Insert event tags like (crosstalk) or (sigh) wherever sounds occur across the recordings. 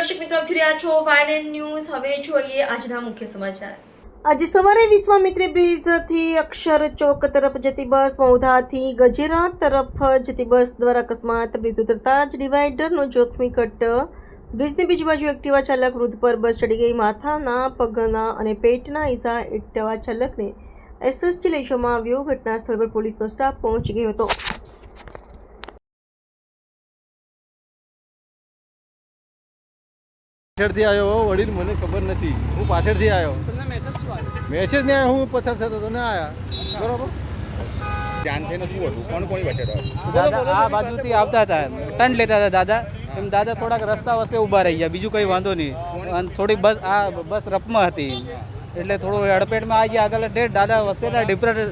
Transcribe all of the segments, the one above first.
દર્શક મિત્રો, આપ છો વાયન ન્યૂઝ. હવે જોઈએ આજના મુખ્ય સમાચાર. આજે સવારે વિશ્વામિત્રી બ્રિજથી અક્ષર ચોક તરફ જતી બસ મૌધાથી ગજેરા તરફ જતી બસ દ્વારા અકસ્માત. બ્રિજ ઉતરતા જ ડિવાઈડરનો જોખમી કટ. બ્રિજની બીજી બાજુ એક્ટિવા ચાલક વૃદ્ધ પર બસ ચડી ગઈ. માથાના, પગના અને પેટના ઈજા એક્ટિવા ચાલકને એસએસટી લઈ જવામાં આવ્યો. ઘટના સ્થળ પર પોલીસનો સ્ટાફ પહોંચી ગયો હતો. પાછળથી આવ્યો વડીલ મને ખબર નથી. હું પાછળથી આવ્યો. મેસેજ ને હું પસાર થતો હતો ને આવ્યા. બરોબર? ધ્યાન થઈને શું હતું? કોણ કોની વચ્ચે દાદા આ બાજુથી આવતા હતા. ટર્ન લેતા હતા દાદા. એમ દાદા થોડાક રસ્તા વચ્ચે ઊભા રહી ગયા બીજું કંઈ વાંધો નહીં. અને થોડી બસ આ બસ રફમાં હતી. એટલે થોડું અડપેટમાં આવી ગયા આગળ ડેટ દાદા વચ્ચેના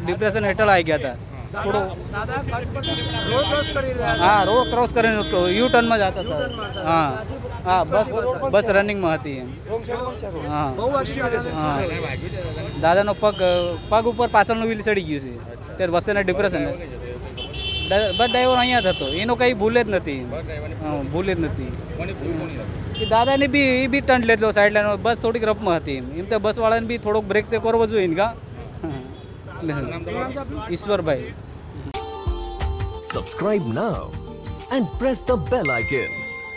ડિપ્રેશન હેઠળ આવી ગયા હતા. થોડું હા રોડ ક્રોસ કરીને યુ ટર્નમાં જતા હતા. હા. હા, બસ બસ રનિંગમાં હતી એમ. હા. દાદાનો પગ પગ ઉપર પાછળનું વ્હીલ ચડી ગયું છે. ત્યારે વસેના ડિપ્રેશન બસ ડ્રાઈવર અહીંયા હતો. એનો કંઈ ભૂલે જ નથી. ભૂલે જ નથી. એ દાદાને બી, એ બી ટર્ન લેતો સાઈડ લાઈન બસ થોડીક રફમાં હતી એમ. તો બસવાળાને બી થોડોક બ્રેક તે કરવો જોઈએ ને કા (laughs) Ishwarbhai. Subscribe now and press the bell icon.